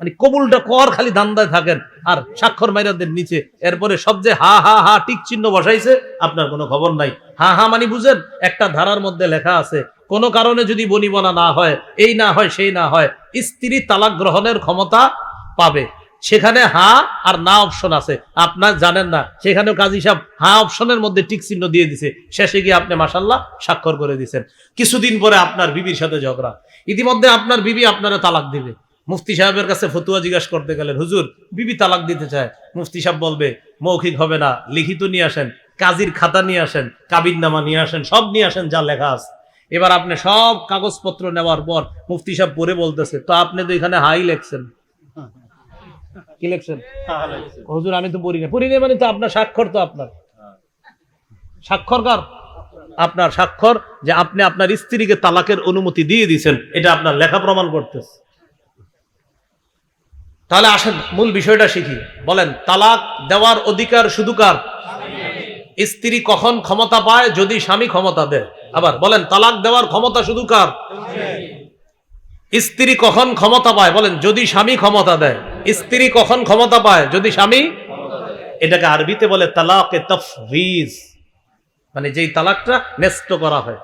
মানে কবুলটা কর খালি ধান্দায় থাকেন। আর স্বাক্ষর মাইরাদের নিচে। এরপরে সব হা হা হা, টিক চিহ্ন বসাইছে, আপনার কোনো খবর নাই। হা হা মানে বুঝেন, একটা ধারার মধ্যে লেখা আছে, কোনো কারণে যদি বনিবনা না হয়, এই না হয়, সেই না হয়, স্ত্রী তালাক গ্রহণের ক্ষমতা পাবে। সেখানে হা আর না অপশন আছে। আপনার জানেন না, সেখানেও কাজী সাহেব হা অপশনের মধ্যে টিক চিহ্ন দিয়ে দিছে। শেষে গিয়ে আপনি মাসাল্লাহ স্বাক্ষর করে দিছেন। কিছুদিন পরে আপনার বিবির সাথে ঝগড়া। ইতিমধ্যে আপনার বিবি আপনারা তালাক দিবে। মুফতি সাহেবের কাছে ফতুয়া জিজ্ঞাসা করতে গেলেন, হুজুর, বিবি তালাক দিতে চায়। মুফতি সাহেব বলবে, মৌখিক হবে না, লিখিত নিয়ে আসেন, কাজীর খাতা নিয়ে আসেন কাবির নামা নিয়ে আসেন, সব নিয়ে আসেন যা লেখা আছে। এবার আপনি সব কাগজপত্র নেওয়ার পর মুফতি সাহেব পরে বলতেছে, তো আপনি তো এখানে হাই লেখছেন। কি লেখছেন? হুজুর, আমি তো পড়ি না পড়ি না মানে তো আপনার স্বাক্ষর তো আপনার। স্বাক্ষর কার? আপনার স্বাক্ষর যে আপনি আপনার স্ত্রীকে তালাকের অনুমতি দিয়ে দিয়েছেন, এটা আপনার লেখা প্রমাণ করতেছে। তাহলে আসেন, মূল বিষয়টা শিখি। বলেন, তালাক দেওয়ার অধিকার শুধু কার? স্ত্রী কখন ক্ষমতা পায়? যদি স্বামী ক্ষমতা দেয়। আবার বলেন, তালাক দেওয়ার ক্ষমতা শুধু কার? স্ত্রী কখন ক্ষমতা পায়? বলেন, যদি স্বামী ক্ষমতা দেয়। স্ত্রী কখন ক্ষমতা পায়? যদি স্বামী এটাকে আরবিতে বলে তালাকে তফভিজ মানে যেই তালাকটা ন্যস্ত করা হয়।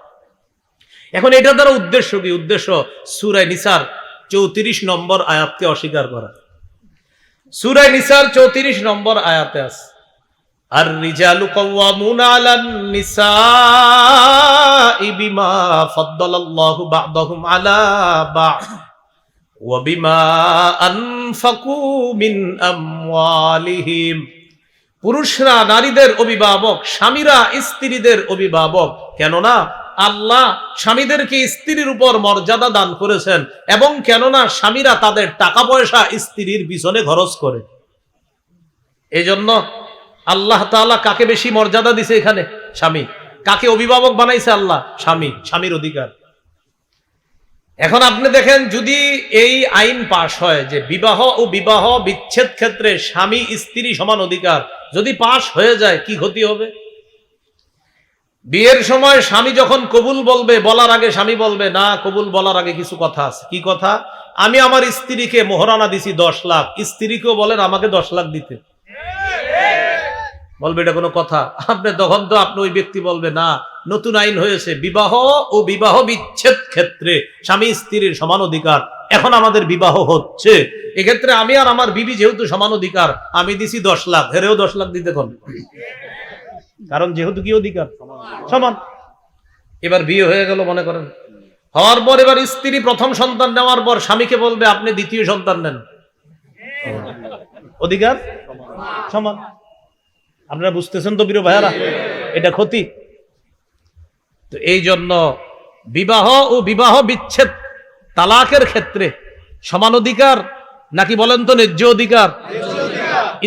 এখন এটা দ্বারা উদ্দেশ্য কি? উদ্দেশ্য সুরায় নিসার চৌত্রিশ নম্বর আয়াতকে অস্বীকার করা। সুরায় নিসার চৌত্রিশ নম্বর আয়াতে আছে আর রিজালু কওয়ামুনা আলান নিসাই বিমা ফাদ্দালাল্লাহু বা'দাহুম আলা বা'দ ওয়া বিমা আনফাকু মিন আমওয়ালিহিম। পুরুষরা নারীদের অভিভাবক, স্বামীরা স্ত্রীদের অভিভাবক। কেননা আল্লাহ স্বামীদেরকে স্ত্রীর উপর মর্যাদা দান করেছেন এবং কেননা স্বামীরা তাদের টাকা পয়সা স্ত্রীর পিছনে খরচ করে। এই জন্য আল্লাহ তাআলা কাকে বেশি মর্যাদা দিছে এখানে? স্বামী। কাকে অভিভাবক বানাইছে আল্লাহ? স্বামী। স্বামীর অধিকার। এখন আপনি দেখেন যদি এই আইন পাশ হয় যে বিবাহ ও বিবাহ বিচ্ছেদ ক্ষেত্রে স্বামী স্ত্রী সমান অধিকার, যদি পাশ হয়ে যায় কি ক্ষতি হবে? বিয়ের সময় স্বামী যখন কবুল বলবে, বলার আগে স্বামী বলবে, না, কবুল বলার আগে কিছু কথা আছে। কি কথা? আমি আমার স্ত্রীকে মোহরানা দিছি দশ লাখ। স্ত্রীকেও বলেন, আমাকে দশ লাখ দিতে। বলবে, এটা কোনো কথা। আপনি তখন তো আপনি ওই ব্যক্তি বলবে, না। নতুন আইন হয়েছে, বিবাহ ও বিবাহ বিচ্ছেদ ক্ষেত্রে স্বামী স্ত্রীর সমান অধিকার। এখন আমাদের বিবাহ হচ্ছে। এক্ষেত্রে আমি আর আমার বিবি যেহেতু সমান অধিকার, আমি দিছি দশ লাখ। হেরেও দশ লাখ দিতে কোন। কারণ যেহেতু কি অধিকার? সমান। এবার বিয়ে হয়ে গেল মনে করেন। হওয়ার পর এবার স্ত্রী প্রথম সন্তান নেওয়ার পর স্বামীকে বলবে আপনি দ্বিতীয় সন্তান নেন। অধিকার? সমান। আপনারা বুঝতেছেন তো বীর ভাইয়ারা? এটা ক্ষতি। তো এই জন্য বিবাহ ও বিবাহ বিচ্ছেদ তালাকের ক্ষেত্রে সমান অধিকার নাকি বলেন তো ন্যায্য অধিকার?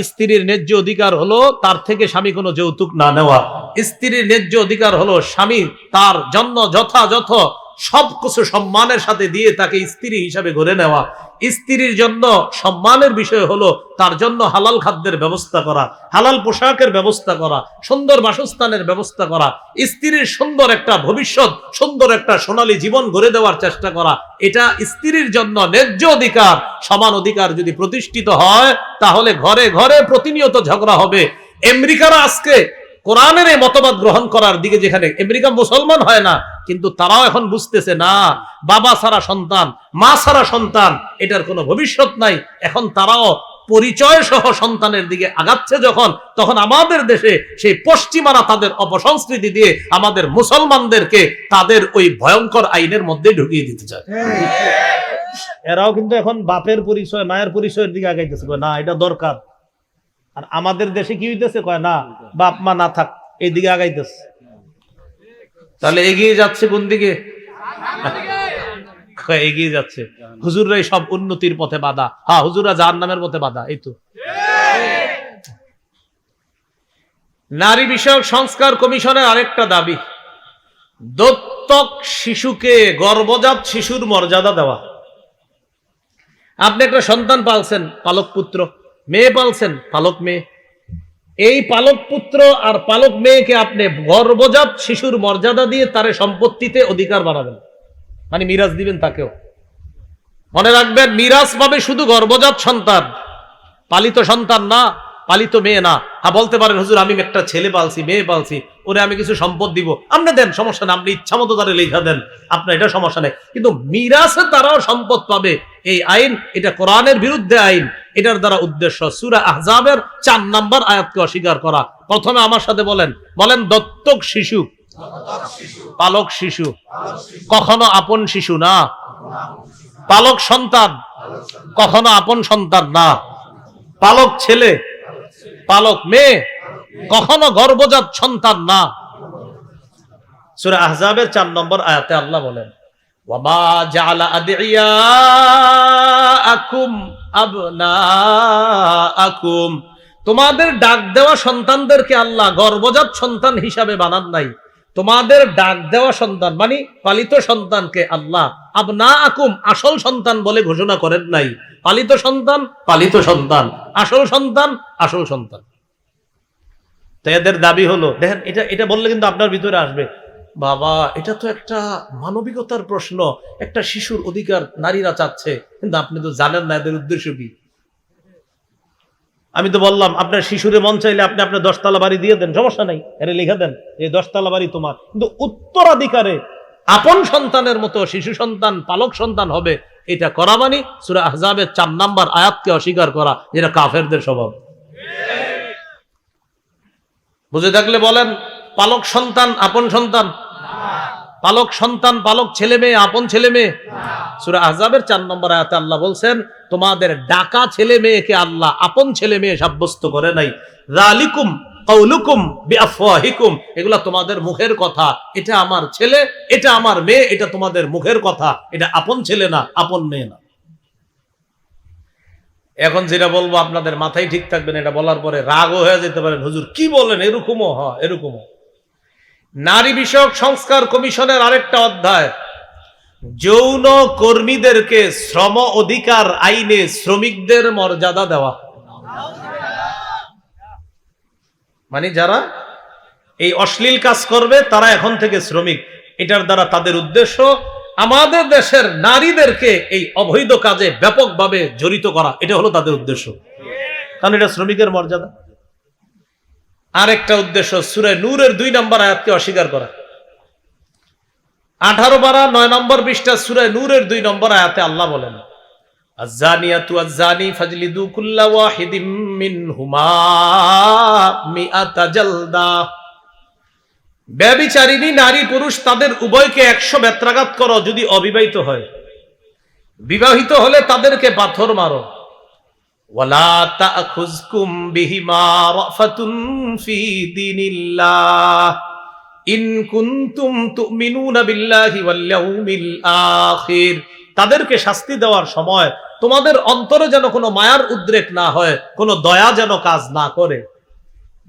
স্ত্রীর ন্যায্য অধিকার হলো তার থেকে স্বামী কোনো যৌতুক না নেওয়া। স্ত্রীর ন্যায্য অধিকার হলো স্বামী তার জন্য যথাযথ সব কিছু সম্মানের সাথে দিয়ে তাকে স্ত্রী হিসাবে গড়ে নেওয়া। স্ত্রীর জন্য সম্মানের বিষয় হলো তার জন্য হালাল খাদ্যের ব্যবস্থা করা, হালাল পোশাকের ব্যবস্থা করা, সুন্দর বাসস্থানের ব্যবস্থা করা, স্ত্রীর সুন্দর একটা ভবিষ্যৎ, সুন্দর একটা সোনালী জীবন গড়ে দেওয়ার চেষ্টা করা। এটা স্ত্রীর জন্য ন্যায্য অধিকার, সমান অধিকার যদি প্রতিষ্ঠিত হয়, তাহলে ঘরে ঘরে প্রতিনিয়ত ঝগড়া হবে। আমেরিকারা আজকে কোরআনের এই মতবাদ গ্রহণ করার দিকে যেখানে আমেরিকা মুসলমান হয় না, কিন্তু তারাও এখন বুঝতেছে, না, বাবা ছাড়া সন্তান, মা ছাড়া সন্তান, এটার কোনো ভবিষ্যৎ নাই। এখন তারাও পরিচয় সহ সন্তানের দিকে আগাচ্ছে যখন, তখন আমাদের দেশে সেই পশ্চিমারা তাদের অপসংস্কৃতি দিয়ে আমাদের মুসলমানদেরকে তাদের ওই ভয়ঙ্কর আইনের মধ্যে ঢুকিয়ে দিতে চায়। এরাও কিন্তু এখন বাপের পরিচয়, মায়ের পরিচয়ের দিকে আগাইতেছে। না, এটা দরকার। আর আমাদের দেশে কি হইতেছে? কয়, না, বাপ মা না থাক, এইদিকে আগাইতেছে। তাহলে এগিয়ে যাচ্ছে কোন দিকে? এগিয়ে যাচ্ছে। হুজুররাই সব উন্নতির পথে বাধা। হ্যাঁ হুজুররা যার নামের পথে বাধা, এই তো। নারী বিষয়ক সংস্কার কমিশনের আরেকটা দাবি, দত্তক শিশুকে গর্ভজাত শিশুর মর্যাদা দেওয়া। আপনি একটা সন্তান পালছেন, পালক পুত্র। মেয়ে পালছেন পালক মেয়ে। এই পালক পুত্র আর পালক মেয়েকে আপনি গর্ভজাত শিশুর মর্যাদা দিয়ে তার সম্পত্তিতে অধিকার বানাবেন। মানে মিরাজ দিবেন তাকেও। মনে রাখবেন, মিরাজ পাবে শুধু গর্ভজাত সন্তান, পালিত সন্তান না পালিত মেয়ে না। হ্যাঁ বলতে পারেন, হুজুর, আমি একটা ছেলে পালছি, মেয়ে পালছি, ওরে আমি কিছু সম্পদ দিব। আপনি দেন, সমস্যা নেই, আপনি ইচ্ছা মতো তারা লেখা দেন, আপনার এটা সমস্যা নেই। কিন্তু মিরাসে তারাও সম্পদ পাবে। এই আইন, এটা কোরআনের বিরুদ্ধে আইন। এটার দ্বারা উদ্দেশ্য সুরা আহজাবের চার নাম্বার আয়াতকে অস্বীকার করা। প্রথমে আমার সাথে বলেন বলেন, দত্তক শিশু। পালক শিশু। কখনো আপন শিশু না। পালক সন্তান। কখনো আপন সন্তান না। পালক ছেলে। পালক মেয়ে, কখনো গর্বজাত সন্তান না। সুরা আহজাবের চার নম্বর আয়াতে আল্লাহ বলেন তোমাদের ডাক দেওয়া সন্তানদেরকে আল্লাহ গর্বজাত সন্তান হিসাবে বানান নাই। তোমাদের ডাক দেওয়া সন্তান মানে পালিত সন্তানকে আল্লাহ আবনা আকুম আসল সন্তান বলে ঘোষণা করেন নাই। পালিত সন্তান পালিত সন্তান। আসল সন্তান আসল সন্তান। তো এদের দাবি হলো, দেখেন, এটা এটা বললে কিন্তু আপনার ভিতরে আসবে। বাবা, এটা তো একটা মানবিকতার প্রশ্ন। একটা শিশুর অধিকার নারীরা চাচ্ছে, কিন্তু আপনি তো জানেন না এদের উদ্দেশ্য কি। আমি তো বললাম, আপনার শিশুরে মন চাইলে আপনি আপনার দশতলা বাড়ি দিয়ে দেন, সমস্যা নাই এটা লিখে দেন, এই দশতলা বাড়ি তোমার। কিন্তু উত্তরাধিকারে আপন সন্তানের মতো শিশু সন্তান, পালক সন্তান হবে, এটা করা মানে সুরা আহজাবের চার নাম্বার আয়াতকে অস্বীকার করা, যেটা কাফেরদের স্বভাব। বুঝে থাকলে বলেন, পালক সন্তান, আপন সন্তান পালক সন্তান পালক ছেলে মেয়ে, আপন ছেলে মেয়ে। সুরা আহজাবের চার নম্বর আয়াতে আল্লাহ বলছেন, তোমাদের ডাকা ছেলে মেয়েকে আল্লাহ আপন ছেলে মেয়ে সাব্যস্ত করে নাই। রালিকুম তোমাদের মুখের কথা। এটা আমার ছেলে, এটা আমার মেয়ে, এটা তোমাদের মুখের কথা। এটা আপন ছেলে না, আপন মেয়ে না। এখন যেটা বলব, আপনাদের মাথায় ঠিক থাকবেন এটা বলার পরে রাগও হয়ে যেতে পারেন হুজুর, কি বলেন? এরকমও হ এরকমও। নারী বিষয়ক সংস্কার কমিশনের আরেকটা অধ্যায়। যৌন কর্মীদেরকে শ্রম অধিকার আইনে শ্রমিকদের মর্যাদা দেওয়া। মানে যারা এই অশ্লীল কাজ করবে, তারা এখন থেকে শ্রমিক। এটার দ্বারা তাদের উদ্দেশ্য, আমাদের দেশের নারীদেরকে এই অবৈধ কাজে ব্যাপকভাবে জড়িত করা। এটা হলো তাদের উদ্দেশ্য। কারণ এটা শ্রমিকের মর্যাদা। আরেকটা উদ্দেশ্য, সুরে নূরের দুই নম্বর আয়াতকে অস্বীকার করা। আঠারো বারা নয় নম্বর পৃষ্ঠা সুরে নূরের দুই নম্বর আয়াতে আল্লাহ বলেন, আজ্জানিয়াতু আজ্জানি ফাজলিদু কুল্লা ব্যবিচারিণী, নারী, পুরুষ, তাদের উভয়কে একশো বেত্রাঘাত করো যদি অবিবাহিত হয়। বিবাহিত হলে তাদেরকে পাথর মারো। ওয়ালা তাখুজকুম বিহিমা রাফাতুন ফি দীনিল্লাহ। ইন কুনতুম তুমিনুনা বিল্লাহি ওয়াল ইয়াউমিল আখির। তাদেরকে শাস্তি দেওয়ার সময় তোমাদের অন্তরে যেন কোনো মায়ার উদ্রেক না হয়, কোনো দয়া যেন কাজ না করে।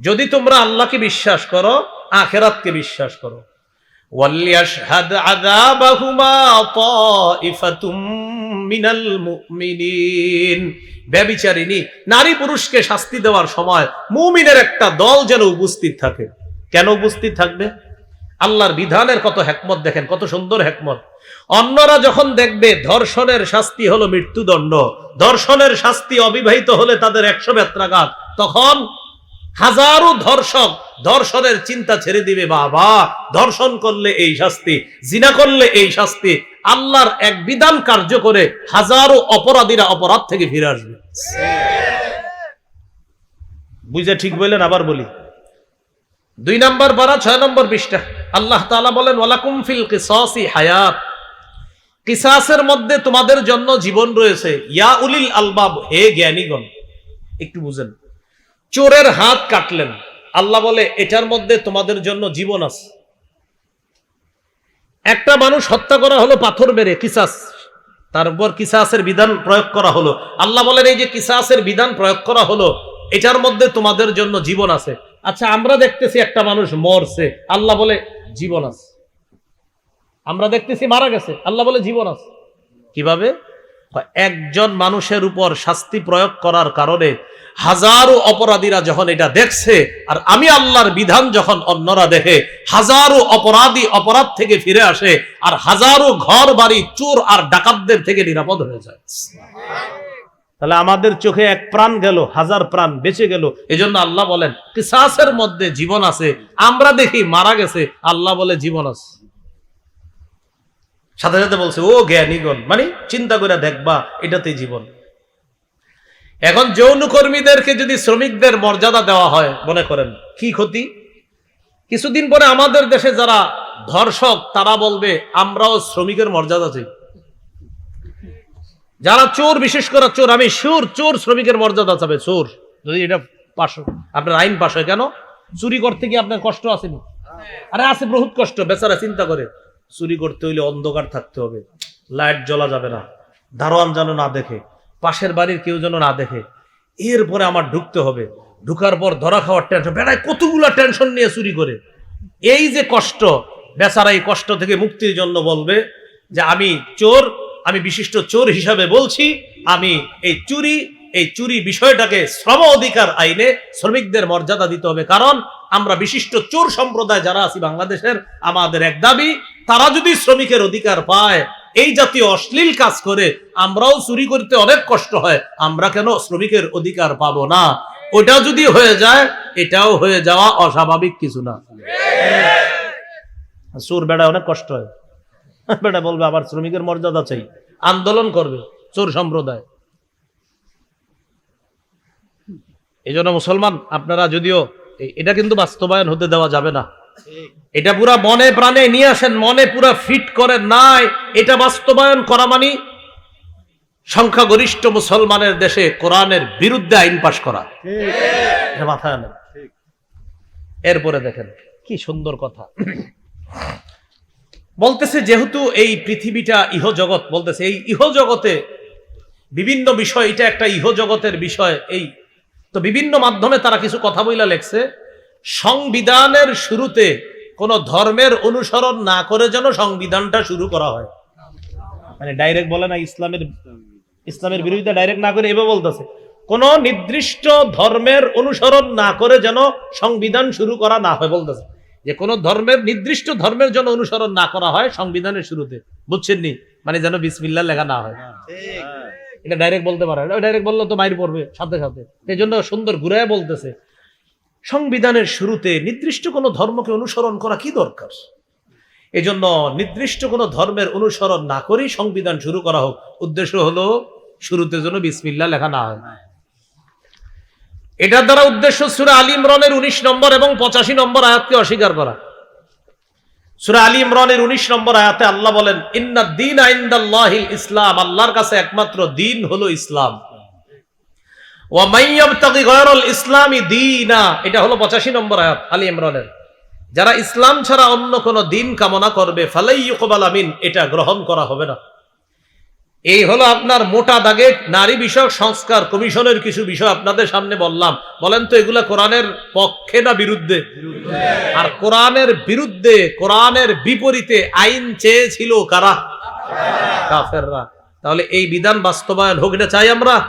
যদি তোমরা আল্লাহকে বিশ্বাস করো, আখেরাতকে বিশ্বাস করো। ওয়ালিয়াশহাদ আযাবাহুমা তাইফাতুম মিনাল মুমিনিন ব্যবিচারিণী নারী পুরুষকে শাস্তি দেওয়ার সময় মুমিনের একটা দল যেন উপস্থিত থাকে। কেন উপস্থিত থাকবে? আল্লাহর বিধানের কত হেকমত দেখেন, কত সুন্দর হেকমত। অন্যরা যখন দেখবে ধর্ষণের শাস্তি হলো মৃত্যুদণ্ড, ধর্ষণের শাস্তি অবিবাহিত হলে তাদের একশো বেত্রাঘাত, তখন হাজারো ধর্ষক ধর্ষণের চিন্তা ছেড়ে দিবে বাবা। ধর্ষণ করলে এই শাস্তি, জিনা করলে এই শাস্তি। আল্লাহর এক বিধান কার্য করে হাজারো অপরাধীরা অপরাধ থেকে ফিরে আসবে। বুঝে ঠিক বললেন, আবার বলি। দুই নম্বর বারা ছয় নম্বর বিশটা আল্লাহ তাআলা বলেন, ওয়ালাকুম ফিল কিসাসি হায়াত। কিসাসের মধ্যে তোমাদের জন্য জীবন রয়েছে। ইয়া উলিল আলবাব, হে জ্ঞানীগণ। একটু বুঝেন। চোরের হাত কাটলেন। আল্লাহ বলে, এটার মধ্যে তোমাদের জন্য জীবন আছে। একটা মানুষ হত্যা করা হলো, পাথর মেরে, কিসাস। তারপর কিসাসের বিধান প্রয়োগ করা হলো। আল্লাহ বলেন, এই যে কিসাসের বিধান প্রয়োগ করা হলো, এটার মধ্যে তোমাদের জন্য জীবন আছে। আচ্ছা আমরা দেখতেছি একটা মানুষ মরছে। আল্লাহ বলে, জীবন আছে। আমরা দেখতেছি মারা গেছে। আল্লাহ বলে, জীবন আছে। কীভাবে? একজন মানুষের উপর শাস্তি প্রয়োগ করার কারণে হাজারো অপরাধীরা যখন এটা দেখছে, আর আমি আল্লাহর বিধান যখন অন্যরা দেখে, হাজারো অপরাধী অপরাধ থেকে ফিরে আসে, আর হাজারো ঘর, বাড়ি, চোর আর ডাকাতদের থেকে নিরাপদ হয়ে যায়। তাহলে আমাদের চোখে এক প্রাণ গেল, হাজার প্রাণ বেঁচে গেল। এজন্য আল্লাহ বলেন, কিসাসের মধ্যে জীবন আছে, আমরা দেখি মারা গেছে, আল্লাহ বলে জীবন আছে। সাথে সাথে বলছে, ও জ্ঞানীগণ মানে চিন্তা করে দেখবা এটাতে জীবন। এখন যৌন কর্মীদেরকে যদি শ্রমিকদের মর্যাদা দেওয়া হয়, মনে করেন, কি ক্ষতি? কিছুদিন পরে আমাদের দেশে যারা ধর্ষক, তারা বলবে, আমরাও শ্রমিকের মর্যাদা চাই। যারা চোর, বিশেষ করে চোর, আমি সুর চোর শ্রমিকের মর্যাদা চাবে, চোর। যদি এটা পাশ আপনার আইন পাশ হয় কেন? চুরি করতে গিয়ে আপনার কষ্ট আসেনি? আরে আছে বহুত কষ্ট, বেচারা চিন্তা করে। চুরি করতে হইলে অন্ধকার থাকতে হবে, লাইট জ্বলা যাবে না, দারোয়ান যেন না দেখে। পাশের বাড়ির কেউ যেন না দেখে। এরপরে আমার ঢুকতে হবে। ঢুকার পর ধরা খাওয়ার টেনশন বেড়ায় কতগুলা টেনশন নিয়ে চুরি করে। এই যে কষ্ট, বেচারা এই কষ্ট থেকে মুক্তির জন্য বলবে যে, আমি চোর, আমি বিশিষ্ট চোর হিসাবে বলছি, আমি এই চুরি এই চুরি বিষয়টাকে শ্রম অধিকার আইনে শ্রমিকদের মর্যাদা দিতে হবে। কারণ আমরা বিশিষ্ট চোর সম্প্রদায় যারা আছি বাংলাদেশের, আমাদের এক দাবি, তারা যদি শ্রমিকের অধিকার পায় এই জাতীয় অশ্লীল কাজ করে আমরাও চুরি করতে অনেক কষ্ট হয়, আমরা কেন শ্রমিকের অধিকার পাবো না? ওটা যদি হয়ে যায়, এটাও হয়ে যাওয়া অস্বাভাবিক কিছু না। চোর বেড়া অনেক কষ্ট হয়। বেটা বলবে আবার শ্রমিকের মর্যাদা চাই। আন্দোলন করবে, চোর সম্প্রদায়। এই মুসলমান, আপনারা যদিও এটা কিন্তু বাস্তবায়ন হতে দেওয়া যাবে না। এটা পুরা মনে প্রাণে নিয়ে আসেন, মনে পুরা ফিট করেন, নাই, এটা বাস্তবায়ন করা মানে সংখ্যাগরিষ্ঠ মুসলমানের দেশে কোরআনের বিরুদ্ধে আইন পাশ করা। মাথায় এরপরে দেখেন, কি সুন্দর কথা। বলতেছে যেহেতু এই পৃথিবীটা ইহ জগৎ বলতেছে এই ইহ জগতে বিভিন্ন বিষয়, এটা একটা ইহ জগতের বিষয়, এই তো বিভিন্ন মাধ্যমে তারা কিছু কথা বইলা লেখছে। সংবিধানের শুরুতে কোন ধর্মের অনুসরণ না করে যেন সংবিধানটা শুরু করা হয়। মানে ডাইরেক্ট বলে না ইসলামের ইসলামের বিরোধিতা ডাইরেক্ট না করে এভাবে বলতেছে। কোন নির্দিষ্ট ধর্মের অনুসরণ না করে যেন সংবিধান শুরু করা না হয় বলতেছে। যে কোন ধর্মের নির্দিষ্ট ধর্মের জন্য অনুসরণ না করা হয় সংবিধানের শুরুতে। বুঝছেন নি মানে যেন বিসমিল্লা লেখা না হয়। এটা ডাইরেক্ট বলতে পারে ডাইরেক্ট বললে তো মাইর পড়বে সাথে সাথে। এই জন্য সুন্দর ঘুরায় বলতেছে। সংবিধানের শুরুতে নির্দিষ্ট কোনো ধর্মকে অনুসরণ করা কি দরকার? এজন্য নির্দিষ্ট কোনো ধর্মের অনুসরণ না করেই সংবিধান শুরু করা হোক। উদ্দেশ্য হলো শুরুতে যেন বিসমিল্লা লেখা না হয়। এটার দ্বারা উদ্দেশ্য সুরা আলী ইমরানের উনিশ নম্বর এবং পঁচাশি নম্বর আয়াতকে অস্বীকার করা। সুরা আলী ইমরানের উনিশ নম্বর আয়াতে আল্লাহ বলেন ইন্না দিন আইন্দাল্লাহিল ইসলাম। আল্লাহর কাছে একমাত্র দিন হলো ইসলাম। এটা হলো 85 নম্বর আয়াত, আলী ইমরানের। যারা ইসলাম ছাড়া অন্য কোন দিন কামনা করবে আমিন এটা গ্রহণ করা হবে না। এই হলো আপনার মোটা দাগে নারী বিষয়ক সংস্কার কমিশনের কিছু বিষয় আপনাদের সামনে বললাম। বলেন তো, এগুলা কোরআনের পক্ষে না বিরুদ্ধে? আর কোরআনের বিরুদ্ধে, কোরআনের বিপরীতে আইন চেয়েছিল কারা? কাফেররা। তাহলে এই বিধান বাস্তবায়ন হোক এটা চাই আমরা?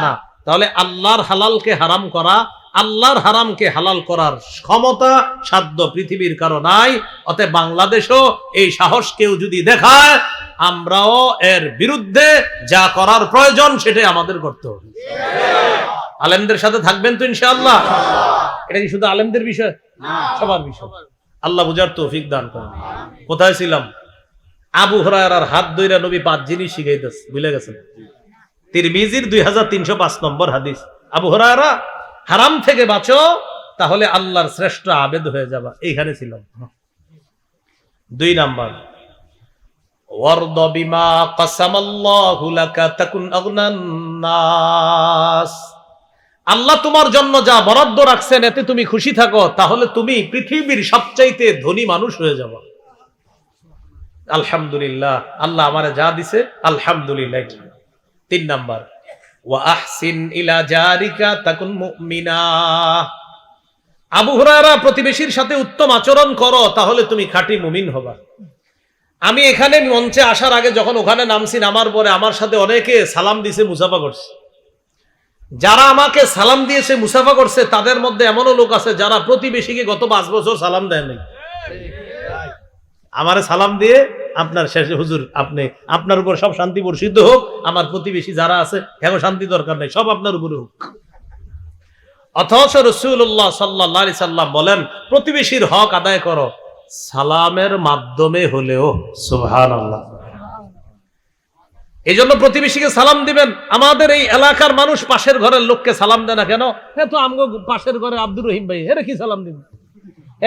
না। তাহলে আল্লাহর হালালকে হারাম করা আল্লাহর হারামকে হালাল করার ক্ষমতা সাধ্য পৃথিবীর কারও নাই। অতএব বাংলাদেশও এই সাহস কেউ যদি দেখায় আমরাও এর বিরুদ্ধে যা করার প্রয়োজন সেটাই আমাদের করতে হবে। আলেমদের সাথে থাকবেন তো ইনশাআল্লাহ? এটা কি শুধু আলেমদের বিষয়? সবার বিষয়। আল্লাহ বুঝার তৌফিক দান করেন। কোথায় ছিলাম? আবু হরার হাত দইরা নবী পাঁচ জিনিস শিখাইতেছে বুঝলে গেছেন? তিরমিজির দুই হাজার তিনশো পাঁচ নম্বর হাদিস। আবু হরারা হারাম থেকে বাঁচো, তাহলে আল্লাহর শ্রেষ্ঠ আবেদ হয়ে যাবা। এইখানে ছিলাম দুই নাম্বার। ওয়ারদ বিমা কাসামাল্লাহু নাস। আল্লাহ তোমার জন্য যা বরাদ্দ রাখছেন, এতে তুমি খুশি থাকো, তাহলে তুমি পৃথিবীর সবচাইতে ধনী মানুষ হয়ে যাবা। আলহামদুলিল্লাহ, আল্লাহ আমারে যা দিছে, আলহামদুলিল্লাহ। তিন নাম্বার। ওয়া ইলা জারিকা তাকুন মুমিনা। আবু প্রতিবেশীর সাথে উত্তম আচরণ করো, তাহলে তুমি খাঁটি মুমিন হবা। আমি এখানে মঞ্চে আসার আগে যখন ওখানে নামছি, নামার পরে আমার সাথে অনেকে সালাম দিছে, মুসাফা করছে। যারা আমাকে সালাম দিয়েছে, মুসাফা করছে, তাদের মধ্যে এমনও লোক আছে যারা প্রতিবেশীকে গত পাঁচ বছর সালাম দেয় নাই। আমারে সালাম দিয়ে আপনার শেষে হুজুর, আপনি আপনার উপর সব শান্তি বর্ষিত হোক। আমার প্রতিবেশী যারা আছে হ্যাঁ শান্তি দরকার নেই? সব আপনার উপরে হোক। অথচ রসুল্লাহ সাল্লাহ সাল্লাম বলেন, প্রতিবেশীর হক আদায় করো। সালামের মাধ্যমে হলেও সুহান এই জন্য প্রতিবেশীকে সালাম দিবেন। আমাদের এই এলাকার মানুষ পাশের ঘরের লোককে সালাম দেয় না কেন? হ্যাঁ তো আমগো পাশের ঘরে আব্দুর রহিম ভাই, হেরে কি সালাম দিব?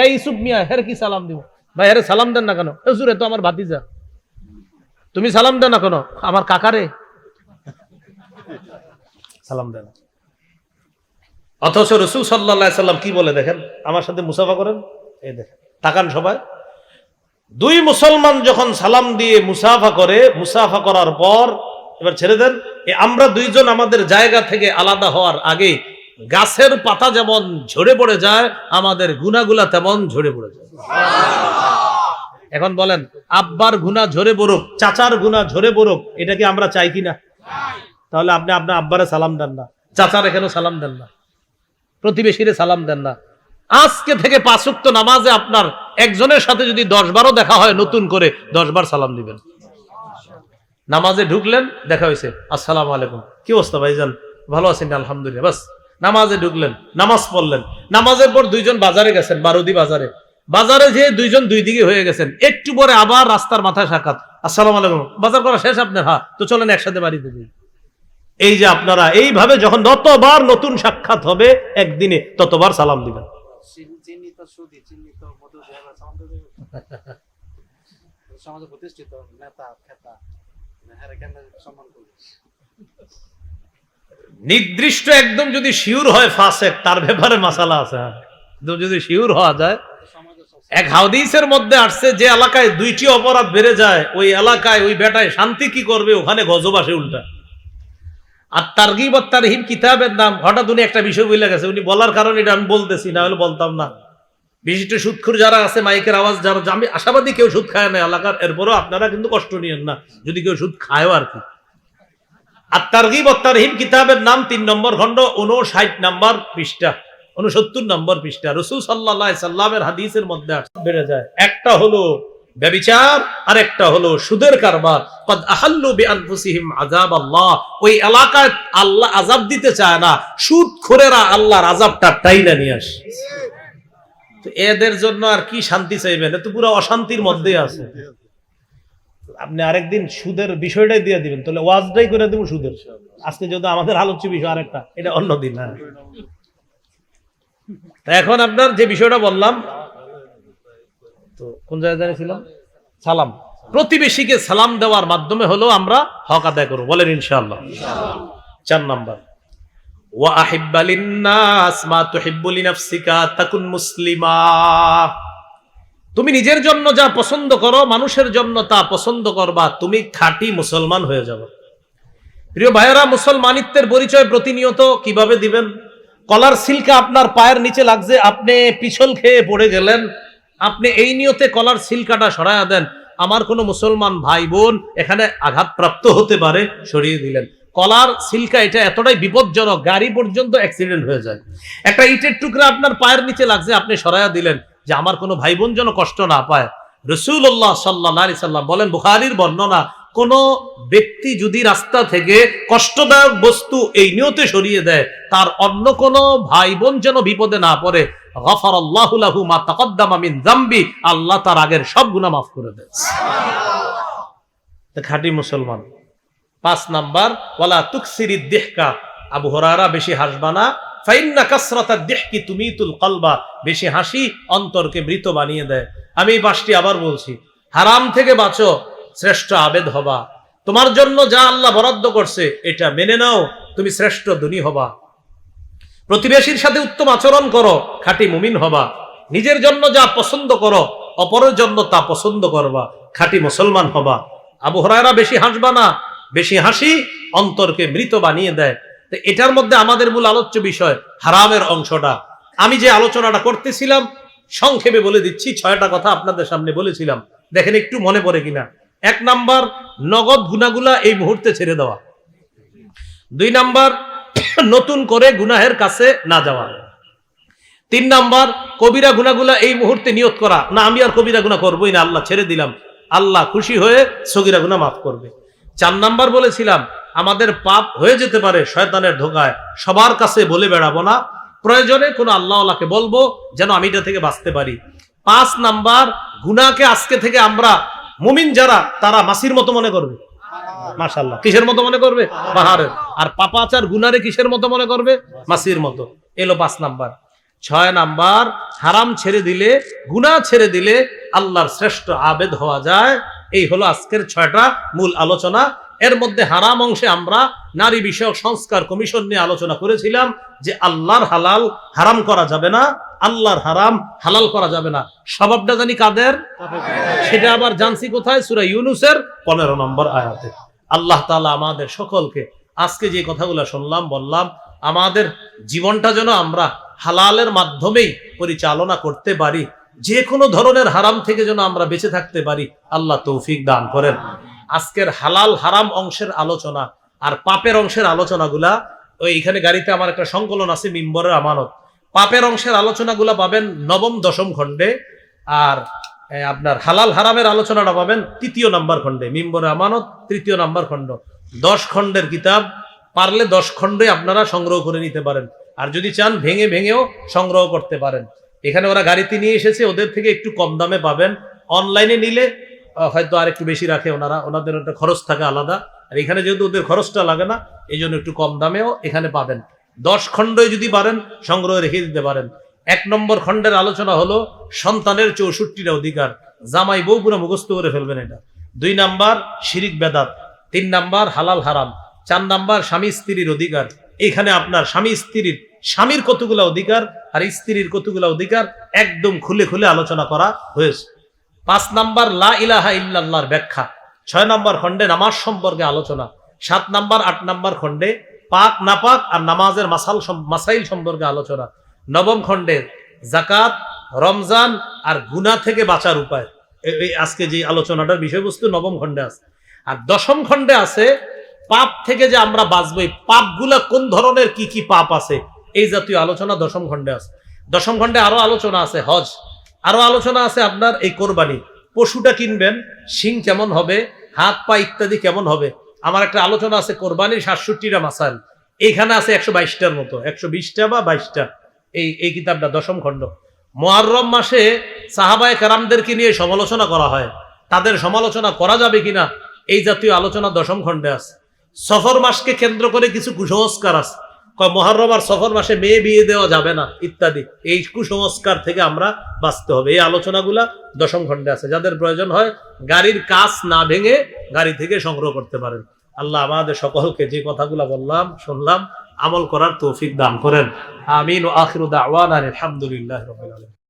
এই ইসুফ মিয়া, হেরে কি সালাম দিব? ভাই আরে সালাম দেন না কেন? হুজুরে তো আমার ভাতিজা। তুমি সালাম দেন না কেন? আমার কাকারে। সালাম দেন। অথচ রসুল সাল্লাহ সাল্লাম কি বলে দেখেন? আমার সাথে মুসাফা করেন এই দেখেন তাকান সবাই। দুই মুসলমান যখন সালাম দিয়ে মুসাফা করে মুসাফা করার পর এবার ছেড়ে দেন আমরা দুইজন আমাদের জায়গা থেকে আলাদা হওয়ার আগে গাছের পাতা যেমন ঝরে পড়ে যায় আমাদের গুনাগুলা তেমন ঝরে পড়ে যায়। এখন বলেন, আব্বার গুনা ঝরে পড়ুক, চাচার গুনা ঝরে পড়ুক, এটা কি আমরা চাই কিনা? তাহলে আপনি আপনার আব্বারে সালাম দেন না, চাচার এখানে সালাম দেন না, প্রতিবেশীরে সালাম দেন না। আজকে থেকে পাঁচুক্ত নামাজে আপনার একজনের সাথে যদি দশ বারও দেখা হয় নতুন করে দশ বার সালাম দিবেন। নামাজে ঢুকলেন, দেখা হয়েছে। আসসালাম আলাইকুম। কি অবস্থা ভাইজান? ভালো আছেন আলহামদুলিল্লাহ। বাস, নামাজে ঢুকলেন, নামাজ পড়লেন। নামাজের পর দুইজন বাজারে গেছেন, বারুদি বাজারে। বাজারে যে দুইজন দুই দিকে হয়ে গেছেন, একটু পরে আবার রাস্তার মাথায় সাক্ষাৎ। আসসালাম আলাইকুম। বাজার করা শেষ আপনার? হ্যাঁ তো চলেন একসাথে বাড়িতে যাই এই যে আপনারা, এইভাবে যখন যতবার নতুন সাক্ষাৎ হবে, একদিনে ততবার সালাম দিবেন। নির্দিষ্ট একদম যদি শিওর হয়, ফাসেক, তার ব্যাপারে মাসালা আছে হ্যাঁ। যদি শিওর হওয়া যায় এক হাউদিসের মধ্যে আসছে যে এলাকায় দুইটি অপরাধ বেড়ে যায়, ওই এলাকায় ওই বেটায় শান্তি কি করবে, ওখানে গজব আসে উল্টা। আর তারগিব আর তারহিব কিতাবের নাম, হঠাৎ উনি একটা বিষয় বলে গেছে, উনি বলার কারণে এটা আমি বলতেছি, না হলে বলতাম না। বিশিষ্ট সুদখুর যারা আছে, মাইকের আওয়াজ যারা, আমি আশাবাদী কেউ সুদ খায় না এলাকার, এরপরও আপনারা কিন্তু কষ্ট নিয়েন না, যদি কেউ সুদ খায়ও আর কি। আর তারগিব আর তারহিব কিতাবের নাম তিন নম্বর খণ্ড উনষাট নম্বর পৃষ্ঠা। উনসত্তর নম্বর পৃষ্ঠা। রসুল সাল্লাহ সাল্লামের হাদিসের মধ্যে বেড়ে যায়। একটা হলো ব্যবিচার আর একটা হলো সুদের কারবার। কদ আহাল্লু বিআনফুসিহিম আযাব আল্লাহ ওই এলাকায় আল্লাহ আযাব দিতে চায় না। সুদ খোরেরা আল্লাহর আযাবটা টাইনা নিয়ে আসে। তো এদের জন্য আর কি শান্তি চাইবেন? এ তো পুরো অশান্তির মধ্যেই আছে। আপনি আরেকদিন সুদের বিষয়টাই দিয়ে দিবেন। তাহলে ওয়াজটাই করে দেবো সুদের। আজকে যদি আমাদের আলোচ্য বিষয় আরেকটা এটা অন্য দিন হ্যাঁ। এখন আপনার যে বিষয়টা বললাম তো কোন জায়গায় জানিয়েছিলাম সালাম। প্রতিবেশীকে সালাম দেওয়ার মাধ্যমে হলো আমরা হক আদায় করব। বলেন ইনশাআল্লাহ। চার নাম্বার। ওয়া আহিব্বা মা তুহিব্বু লিনাফসিকা তাকুন মুসলিমা। তুমি নিজের জন্য যা পছন্দ করো, মানুষের জন্য তা পছন্দ করবা, তুমি খাঁটি মুসলমান হয়ে যাবে। প্রিয় ভাইয়েরা, মুসলমানিত্বের পরিচয় প্রতিনিয়ত কীভাবে দিবেন? কলার সিল্কা আপনার পায়ের নিচে লাগছে, আপনি পিছল খেয়ে পড়ে গেলেন। আপনি এই নিয়তে কলার সিল্কাটা সরাইয়া দেন। আমার কোনো মুসলমান ভাই বোন এখানে আঘাতপ্রাপ্ত হতে পারে, সরিয়ে দিলেন। কলার সিল্কা এটা এতটাই বিপজ্জনক, গাড়ি পর্যন্ত অ্যাক্সিডেন্ট হয়ে যায়। একটা ইটের টুকরা আপনার পায়ের নিচে লাগছে, আপনি সরাইয়া দিলেন যে আমার কোনো ভাই বোন যেন কষ্ট না পায়। রসুল্লাহ সাল্লাহ সাল্লাম বলেন, বুখারির বর্ণনা কোন ব্যক্তি যদি রাস্তা থেকে কষ্টদায়ক বস্তু এই নিয়তে সরিয়ে দেয় তার অন্য কোনো ভাই বোন যেন বিপদে না পড়ে। গফর আল্লাহ মা তাকদ্দামা জাম্বি আল্লাহ তার আগের সব গুনাহ মাফ করে দেয় খাঁটি মুসলমান। পাঁচ নাম্বার ওয়ালা তুকসিরি দেহকা আবু হরারা বেশি হাসবা না। ফাইন্না কাসরাতা দেহকি তুমিতুল কলবা বেশি হাসি অন্তরকে মৃত বানিয়ে দেয়। আমি এই পাঁচটি আবার বলছি হারাম থেকে বাঁচো শ্রেষ্ঠ আবেদ হবা। তোমার জন্য যা আল্লাহ বরাদ্দ করছে, এটা মেনে নাও, তুমি শ্রেষ্ঠ ধনী হবা। প্রতিবেশীর সাথে উত্তম আচরণ করো, খাঁটি মুমিন হবা। নিজের জন্য যা পছন্দ করো, অপরের জন্য তা পছন্দ করবা। খাঁটি মুসলমান হবা। আবু হরায়রা বেশি হাসবা না, বেশি হাসি অন্তরকে মৃত বানিয়ে দেয়। তো এটার মধ্যে আমাদের মূল আলোচ্য বিষয় হারামের অংশটা। আমি যে আলোচনাটা করতেছিলাম, সংক্ষেপে বলে দিচ্ছি, ছয়টা কথা আপনাদের সামনে বলেছিলাম। দেখেন একটু মনে পড়ে কিনা। এক নাম্বার, নগদ গুনাগুলা এই মুহূর্তে ছেড়ে দেওয়া। দুই নাম্বার, নতুন করে গুনাহের কাছে না যাওয়া। তিন নাম্বার, কবিরা গুনাগুলা এই মুহূর্তে নিয়ত করা। না, আমি আর কবিরা গুনা করবোই না, আল্লাহ ছেড়ে দিলাম। আল্লাহ খুশি হয়ে সগিরা গুনা মাফ করবে। চার নাম্বার বলেছিলাম, আমাদের পাপ হয়ে যেতে পারে শয়তানের ধোকায়। সবার কাছে বলে বেড়াবো না। প্রয়োজনে কোনো আল্লাহ আল্লাহকে বলব, যেন আমি এটা থেকে বাঁচতে পারি। পাঁচ নাম্বার গুনাকে আজকে থেকে আমরা মুমিন যারা, তারা মাসির মতো মনে করবে। মাশাল্লাহ কিসের মতো মনে করবে? পাহাড়ের। আর পাপাচার, গুনারে কিসের মতো মনে করবে? মাসির মতো। এলো পাঁচ নাম্বার। ছয় নাম্বার, হারাম ছেড়ে দিলে গুনা ছেড়ে দিলে আল্লাহর শ্রেষ্ঠ আবেদ হওয়া যায়। এই হলো আজকের ছয়টা মূল আলোচনা। এর মধ্যে হারাম অংশে আমরা নারী বিষয়ক সংস্কার কমিশন নিয়ে আলোচনা করেছিলাম যে আল্লাহর হালাল হারাম করা যাবে না, আল্লাহর হারাম হালাল করা যাবে না। স্বভাবটা জানি কাদের? সেটা আবার জানছি কোথায়? সুরা ইউনুসের পনেরো নম্বর আয়াতে। আল্লাহ তাআলা আমাদের সকলকে, আজকে যে কথাগুলো শুনলাম, বললাম, আমাদের জীবনটা যেন আমরা হালালের মাধ্যমেই পরিচালনা করতে পারি যে কোনো ধরনের হারাম থেকে যেন আমরা বেঁচে থাকতে পারি, আল্লাহ তৌফিক দান করেন। আজকের হালাল হারাম অংশের আলোচনা আর পাপের অংশের আলোচনাগুলা, ওই এখানে গাড়িতে আমার একটা সংকলন আছে, মিম্বরের আমানত। পাপের অংশের আলোচনাগুলা পাবেন নবম, দশম খণ্ডে, আর আপনার হালাল হারামের আলোচনাটা পাবেন তৃতীয় নাম্বার খণ্ডে মিম্বরে আমানত, তৃতীয় নাম্বার খণ্ড। দশ খণ্ডের কিতাব, পারলে দশ খণ্ডে আপনারা সংগ্রহ করে নিতে পারেন। আর যদি চান, ভেঙে ভেঙেও সংগ্রহ করতে পারেন। এখানে ওরা গাড়িতে নিয়ে এসেছে, ওদের থেকে একটু কম দামে পাবেন। অনলাইনে নিলে হয়তো আর একটু বেশি রাখে ওনারা। ওনাদের একটা খরচ থাকে আলাদা। আর এখানে যেহেতু ওদের খরচটা লাগে না, এই জন্য একটু কম দামেও এখানে পাবেন। দশ খণ্ডে যদি পারেন, সংগ্রহ রেখে দিতে পারেন। এক নম্বর খণ্ডের আলোচনা হলো, সন্তানের চৌষট্টিটা অধিকার। জামাই বউ পুরো মুখস্থ করে ফেলবেন এটা। দুই নাম্বার, শিরিক বেদাত। তিন নাম্বার, হালাল হারাম। চার নাম্বার, স্বামী স্ত্রীর অধিকার। এখানে আপনার স্বামী স্ত্রীর, স্বামীর কতগুলো অধিকার আর স্ত্রীর কতগুলো অধিকার একদম খুলে খুলে আলোচনা করা হয়েছে। পাঁচ নাম্বার লা ইলাহা ইল্লাল্লাহর ব্যাখ্যা, ছয় নাম্বার খণ্ডে নামাজ সম্পর্কে আলোচনা, সাত নাম্বার, আট নাম্বার খণ্ডে পাক, নাপাক আর নামাজের মাসাল মাসাইল সম্পর্কে আলোচনা। নবম খণ্ডে জাকাত রমজান আর গুনা থেকে বাঁচার উপায়। এই আজকে যে আলোচনাটার বিষয়বস্তু নবম খণ্ডে আছে। আর দশম খণ্ডে আছে, পাপ থেকে যে আমরা বাঁচবো, এই পাপগুলা কোন ধরনের কি কি পাপ আছে, এই জাতীয় আলোচনা দশম খণ্ডে আছে। দশম খণ্ডে আরও আলোচনা আছে, হজ। আরও আলোচনা আছে আপনার এই কোরবানি। পশুটা কিনবেন, শিং কেমন হবে, হাত, পা ইত্যাদি কেমন হবে? আমার একটা আলোচনা আছে কোরবানির সাতষট্টিটা মাসাইল এইখানে আছে একশো বাইশটার মতো, একশো বিশটা বা বাইশটা। এই এই কিতাবটা দশম খণ্ড। মোয়াররম মাসে সাহাবায় কারামদেরকে নিয়ে সমালোচনা করা হয়। তাদের সমালোচনা করা যাবে কিনা, এই জাতীয় আলোচনা দশম খণ্ডে আছে। সফর মাসকে কেন্দ্র করে কিছু কুসংস্কার আছে। কয় সফর মাসে মেয়ে বিয়ে দেওয়া যাবে না, ইত্যাদি। এই কুসংস্কার থেকে আমরা বাঁচতে হবে। এই আলোচনাগুলা দশম খণ্ডে আছে। যাদের প্রয়োজন হয় গাড়ির কাজ না ভেঙে গাড়ি থেকে সংগ্রহ করতে পারেন। আল্লাহ আমাদের সকলকে যে কথাগুলো বললাম, শুনলাম, আমল করার তৌফিক দান করেন। আমিন ও আওয়ান আলহামদুলিল্লাহ রবিল আলম